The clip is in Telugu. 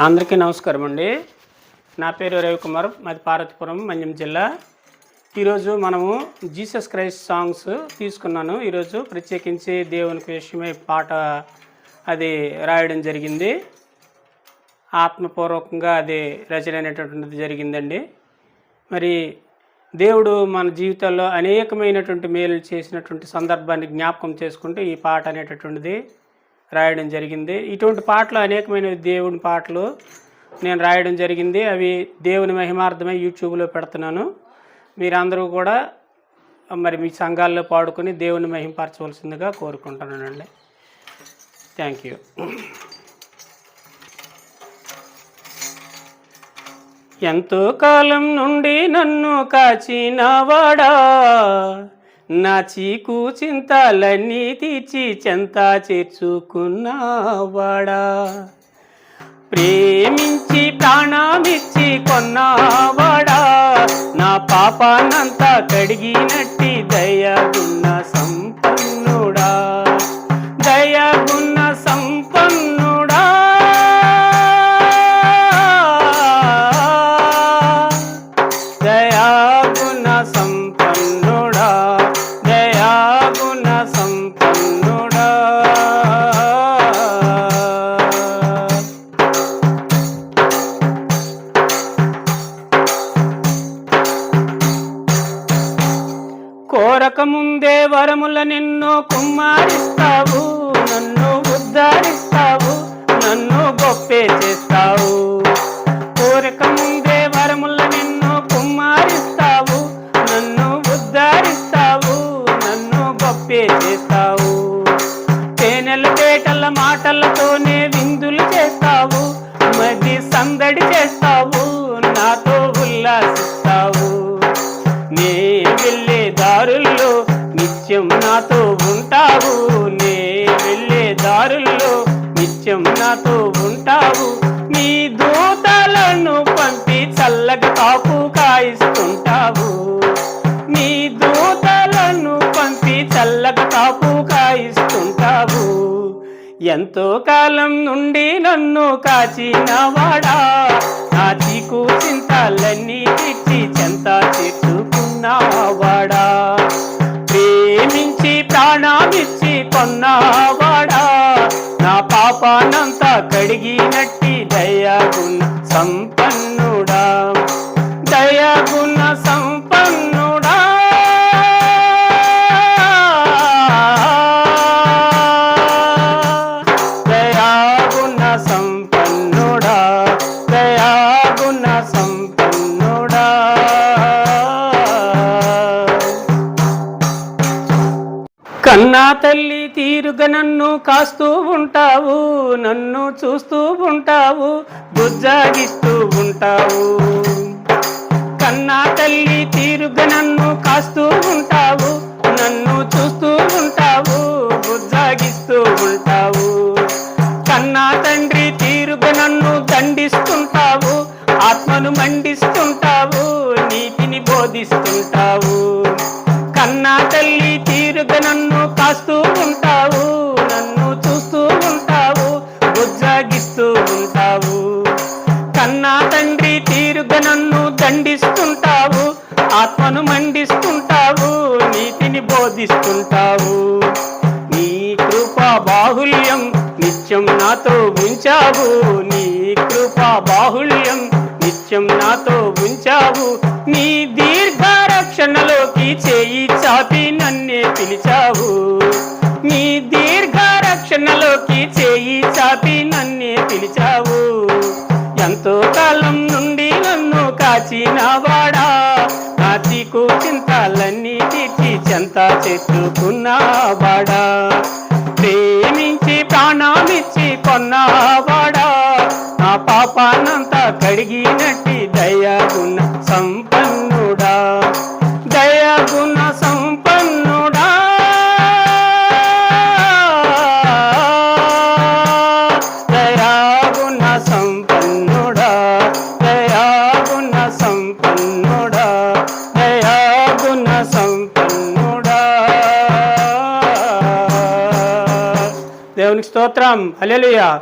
అందరికీ నమస్కారం అండి. నా పేరు రవికుమార్ మాది పార్వతీపురం మన్యం జిల్లా. ఈరోజు మనము జీసస్ క్రైస్ట్ సాంగ్స్ తీసుకున్నాను. ఈరోజు ప్రత్యేకించి దేవునికి విషయమై పాట అది రాయడం జరిగింది. ఆత్మపూర్వకంగా అది రచన అనేటటువంటిది జరిగిందండి. మరి దేవుడు మన జీవితాల్లో అనేకమైనటువంటి మేలు చేసినటువంటి సందర్భాన్ని జ్ఞాపకం చేసుకుంటే ఈ పాట అనేటటువంటిది రాయడం జరిగింది. ఇటువంటి పాటలు అనేకమైన దేవుని పాటలు నేను రాయడం జరిగింది. అవి దేవుని మహిమార్థమై యూట్యూబ్లో పెడుతున్నాను. మీరందరూ కూడా మరి మీ సంఘాల్లో పాడుకొని దేవుని మహింపరచవలసిందిగా కోరుకుంటున్నానండి. Thank you. ఎంతో కాలం నుండి నన్ను కాచినవాడా? నా చీకు చింతలన్నీ తీర్చి చెంత చేర్చుకున్నావాడా? ప్రేమించి ప్రాణమిచ్చి కొన్నావాడా? నా పాపానంతా కడిగినట్టు కోరక వరముల నిన్ను కుమ్మారిస్తావు నన్ను ఉద్ధరిస్తావు నన్ను గొప్పే చేస్తావు. కోరక ముందే వరముల నిన్ను కుమ్మారిస్తావు నన్ను ఉద్ధరిస్తావు నన్ను గొప్పే చేస్తావు. తేనెల పేటల మాటలతోనే విందులు చేస్తావు మది సందడి చేస్తావు. నిత్యం నాతో ఉంటావు. నే వెళ్ళే దారుల్లో నిత్యం నాతో ఉంటావు. నీ దూతలను పంపి చల్లగా కాపు కాయిస్తుంటావు. నీ దూతలను పంపి చల్లగా కాపు కాయిస్తుంటావు. ఎంతో కాలం నుండి నన్ను కాచినవాడా. నా చీకు చింతాలన్నీ తెచ్చి చెంత చెట్టుకున్నావాడా ప్రేమించి ప్రాణమిచ్చి కొన్నావాడా? నా పాపానంతా కడిగినట్టి దయగుణ సం కన్నా తల్లి తీరుగా నన్ను కాస్తూ ఉంటావు నన్ను చూస్తూ ఉంటావు బుజ్జాగిస్తూ ఉంటావు. కన్నా తల్లి తీరుగా నన్ను కాస్తూ ఉంటావు నన్ను చూస్తూ ఉంటావు బుజ్జాగిస్తూ ఉంటావు. కన్నా తండ్రి తీరుగా నన్ను దండిస్తుంటావు ఆత్మను మండిస్తుంటావు నీతిని బోధిస్తుంటావు. కన్నా తల్లి తీరుగా నన్ను రాస్తూ ఉంటావు నన్ను చూస్తూ ఉంటావు బుజ్జాగిస్తూ ఉంటావు. కన్నా తండ్రి తీరుగా నన్ను దండిస్తుంటావు ఆత్మను మండిస్తుంటావు నీతిని బోధిస్తుంటావు. నీ కృపా బాహుల్యం నిత్యం నాతో ఉంచావు నీ కృపా బాహుల్యం నిత్యం నాతో ఉంచావు. నీ దీర్ఘ రక్షణలోకి చేయి చాపి నన్నే పిలిచావు. నీ దీర్ఘ రక్షణలోకి చేయి చాపి నన్నే పిలిచావు. ఎంతో కాలం నుండి నన్ను కాచినవాడా. నాచికు చింతాలన్నీ తీర్చి చెంత చెట్టుకున్నవాడా ప్రేమించి ప్రాణమిచ్చి కొన్నావాడా. పాపానంతా కడిగినట్టి దయగుణ సంపన్నుడా దయగుణ సంపన్నుడా. దయాగుణ సంపన్నుడా దయాగుణ సంపన్నుడా దయాగుణ సంపన్నుడా. దేవునికి స్తోత్రం. హల్లెలూయా.